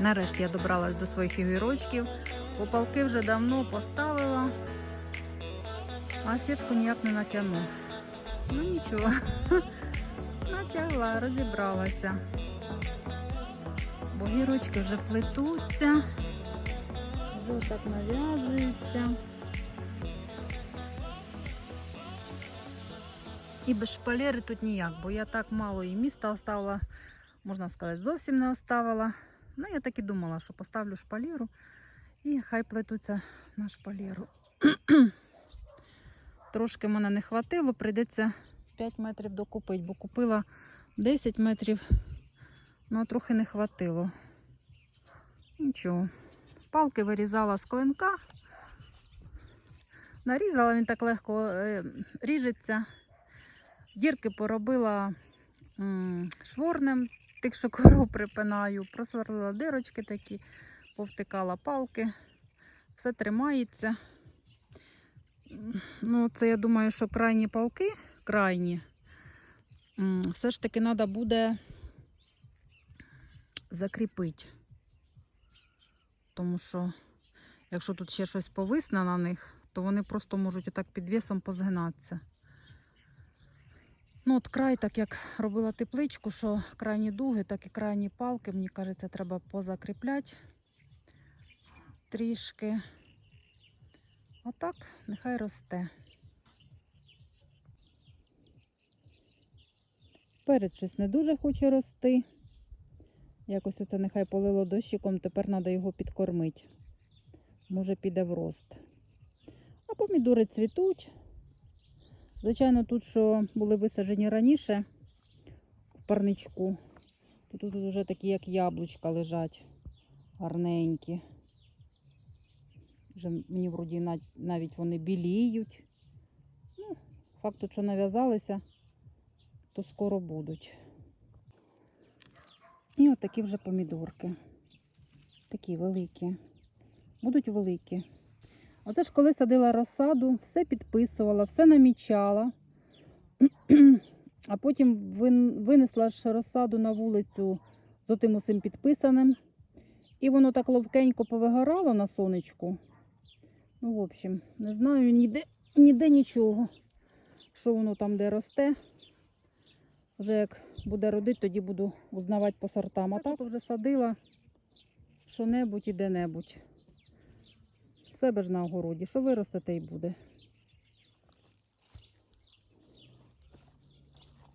Нарешті я добралась до своїх огірочків. Попалки вже давно поставила, а сітку ніяк не натягну. Ну нічого, натягла, розібралася. Бо гірочки вже плетуться, вже так нав'язуються. І без шпалери тут ніяк, бо я так мало і міста оставила, можна сказати, зовсім не оставила. Ну, я так і думала, що поставлю шпалеру і хай плетуться на шпалеру. Трошки мене не хватило, прийдеться 5 метрів докупити, бо купила 10 метрів, ну трохи не хватило. Нічого. Палки вирізала з клинка. Нарізала, він так легко е, ріжеться. Дірки поробила м, шворнем, тих, що кору припинаю, просверлила дирочки такі, повтикала палки, все тримається. Ну, це я думаю, що крайні палки, крайні, все ж таки треба буде закріпити. Тому що, якщо тут ще щось повисне на них, то вони просто можуть отак під весом позгинатися. Ну, от край, так як робила тепличку, що крайні дуги, так і крайні палки, мені кажеться, треба позакріпляти трішки. Отак, нехай росте. Перед щось не дуже хоче рости. Якось оце нехай полило дощиком, тепер треба його підкормити. Може піде в рост. А помідори цвітуть. Звичайно, тут, що були висаджені раніше в парничку, то тут вже такі, як яблучка лежать, гарненькі. Вже мені вроді навіть вони біліють. Ну, факт, що нав'язалися, то скоро будуть. І от такі вже помідорки. Такі великі. Будуть великі. Оце ж коли садила розсаду, все підписувала, все намічала. А потім винесла ж розсаду на вулицю з отим усім підписаним. І воно так ловкенько повигорало на сонечку. Ну, в общем, не знаю ніде, ніде нічого, що воно там де росте. Вже як буде родити, тоді буду узнавати по сортам. А так вже садила що-небудь і де-небудь. В себе ж на огороді. Що виросте, те й буде.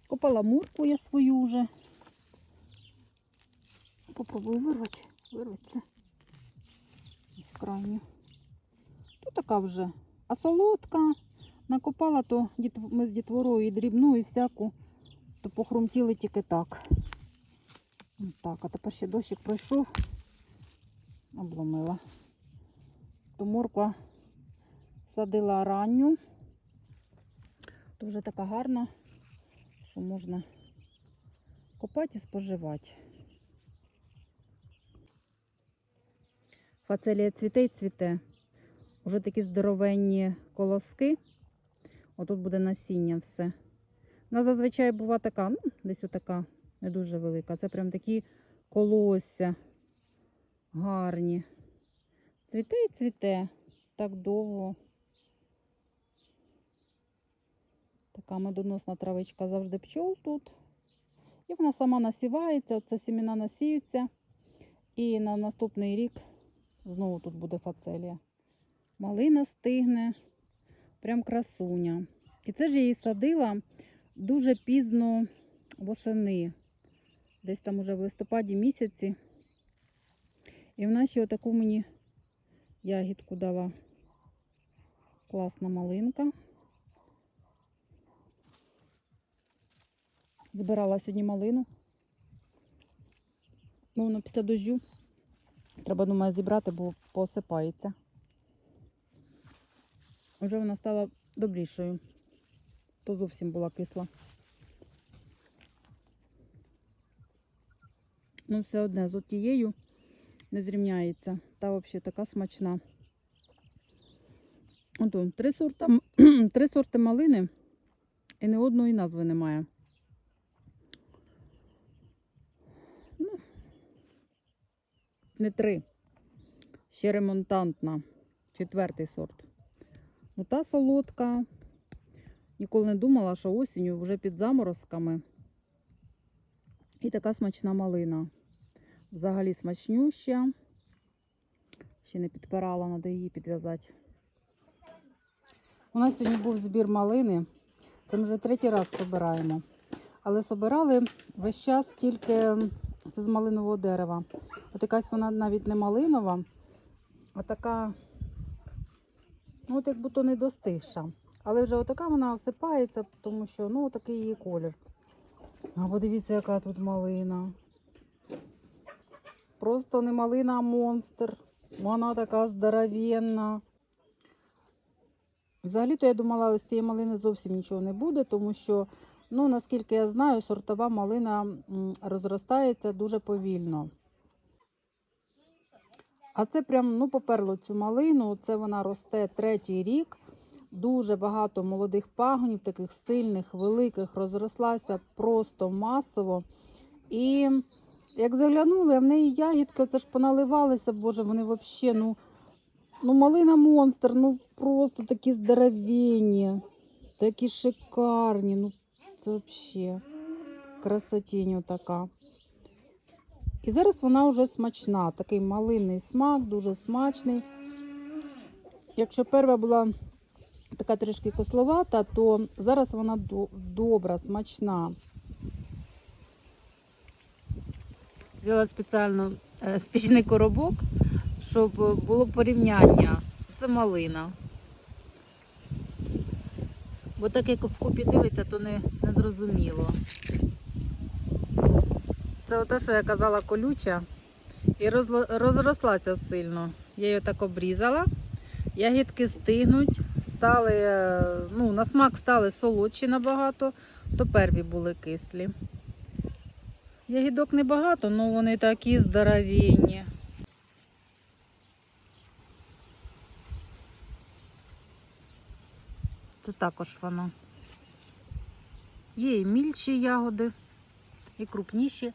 Копала мурку я свою вже. Попробую вирвати. Вирветься. Ось крайню. Тут така вже. А солодка. Накопала, то ми з дітворою і дрібну, і всяку, то похрумтіли тільки так. Так, а тепер ще дощик пройшов, обломила. То морква садила ранню. То вже така гарна, що можна копати і споживати. Фацелія цвіте і цвіте. Уже такі здоровенні колоски. Отут буде насіння все. Вона зазвичай бува така, ну, десь отака, не дуже велика. Це прям такі колосся гарні. Цвіте і цвіте так довго. Така медоносна травичка завжди пчол тут. І вона сама насівається, оце сіміна насіються. І на наступний рік знову тут буде фацелія. Малина стигне, прям красуня. І це ж я її садила дуже пізно восени, десь там уже в листопаді місяці. І вона ще отаку мені ягідку дала. Класна малинка. Збирала сьогодні малину. Ну, воно після дощу. Треба, думаю, зібрати, бо посипається. Вже вона стала добрішою. То зовсім була кисла. Ну, все одне з отією не зрівняється. Та взагалі така смачна. Ото, три, сорта, три сорти малини і ні одної назви немає. Ну, не три. Ще ремонтантна. Четвертий сорт. Ну, та солодка. Ніколи не думала, що осінню вже під заморозками. І така смачна малина. Взагалі смачнюща. Ще не підпирала, треба її підв'язати. У нас сьогодні був збір малини. Це ми вже третій раз збираємо. Але збирали весь час тільки це з малинового дерева. От якась вона навіть не малинова, а така, ну от як будто не достигша. Але вже отака вона осипається, тому що ну такий її колір. А подивіться, яка тут малина. Просто не малина, а монстр. Вона така здоровенна. Взагалі-то я думала, з цієї малини зовсім нічого не буде, тому що, ну, наскільки я знаю, сортова малина розростається дуже повільно. А це прям, ну, поперло цю малину. Це вона росте третій рік. Дуже багато молодих пагонів, таких сильних, великих, розрослася просто масово. І як заглянули, в неї ягідки це ж поналивалися, боже, вони взагалі, ну, ну малина монстр, ну просто такі здоровенні, такі шикарні. Ну, це взагалі красотінь така. І зараз вона вже смачна, такий малинний смак, дуже смачний. Якщо перша була така трішки кословата, то зараз вона добра, смачна. Взяла спеціально е, спічний коробок, щоб було порівняння. Це малина. Бо так як вкупі дивиться, то не, не зрозуміло. Це оте, що я казала, колюча. І розрослася сильно. Я її так обрізала. Ягідки стигнуть, стали, е, ну, на смак стали солодші набагато, то перві були кислі. Ягідок небагато, але вони такі здоровенні. Це також воно. Є і мільчі ягоди, і крупніші.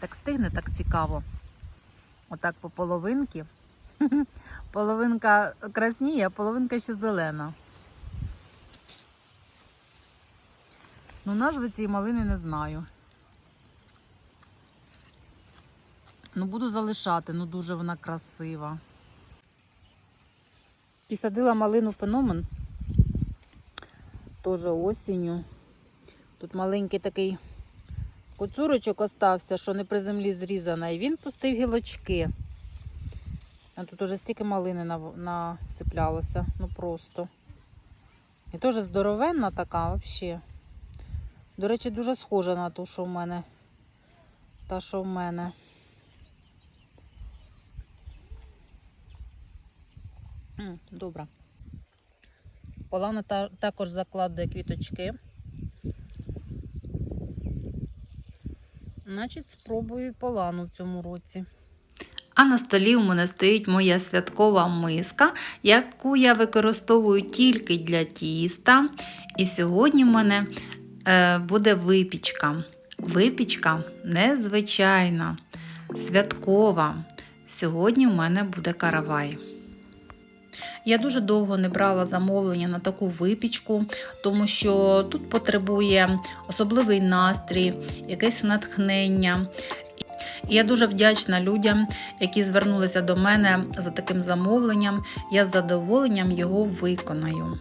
Так стигне, так цікаво. Отак по половинки. Половинка красніє, а половинка ще зелена. Ну, назви цієї малини не знаю. Ну, буду залишати, ну дуже вона красива. І садила малину феномен. Теж осінню. Тут маленький такий коцурочок остався, що не при землі зрізана, і він пустив гілочки. А тут уже стільки малини нацеплялося, ну просто. І теж здоровенна така взагалі. До речі, дуже схожа на ту, що в мене. Та, що в мене. Добре. Полана та, також закладує квіточки. Значить, спробую полану в цьому році. А на столі у мене стоїть моя святкова миска, яку я використовую тільки для тіста. І сьогодні в мене буде випічка. Випічка незвичайна, святкова. Сьогодні в мене буде каравай. Я дуже довго не брала замовлення на таку випічку, тому що тут потребує особливий настрій, якесь натхнення. І я дуже вдячна людям, які звернулися до мене за таким замовленням. Я з задоволенням його виконаю.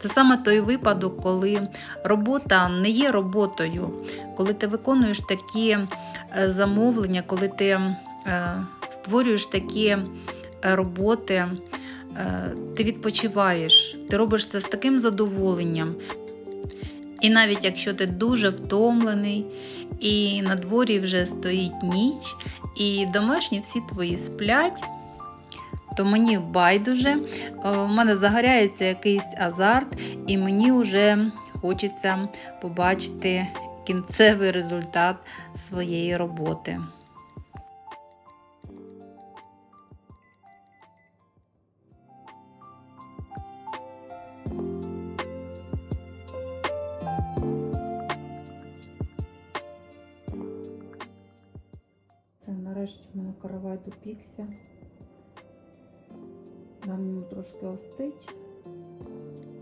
Це саме той випадок, коли робота не є роботою, коли ти виконуєш такі е, замовлення, коли ти е, створюєш такі е, роботи, ти відпочиваєш, ти робиш це з таким задоволенням. І навіть якщо ти дуже втомлений, і на дворі вже стоїть ніч, і домашні всі твої сплять, то мені байдуже, у мене загоряється якийсь азарт, і мені вже хочеться побачити кінцевий результат своєї роботи. Нарешті в мене каравай допікся. Дам трошки остить.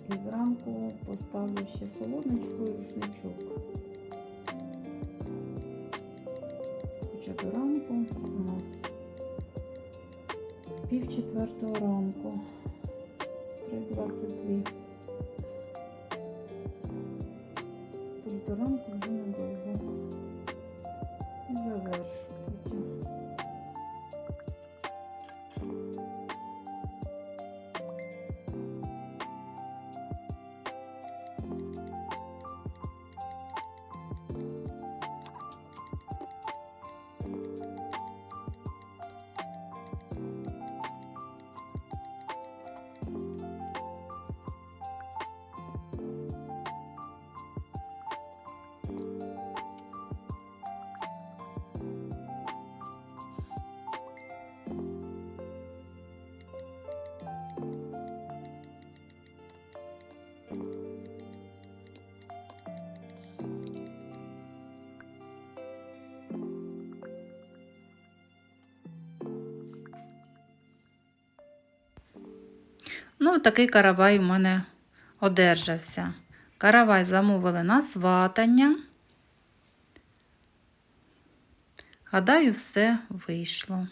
І зранку поставлю ще солодничку і рушничок. Хоча до ранку у нас пів четвертого ранку. 3.22. Тож до ранку вже недовго. І завершу Ну, такий каравай у мене одержався. Каравай замовили на сватання. Гадаю, все вийшло.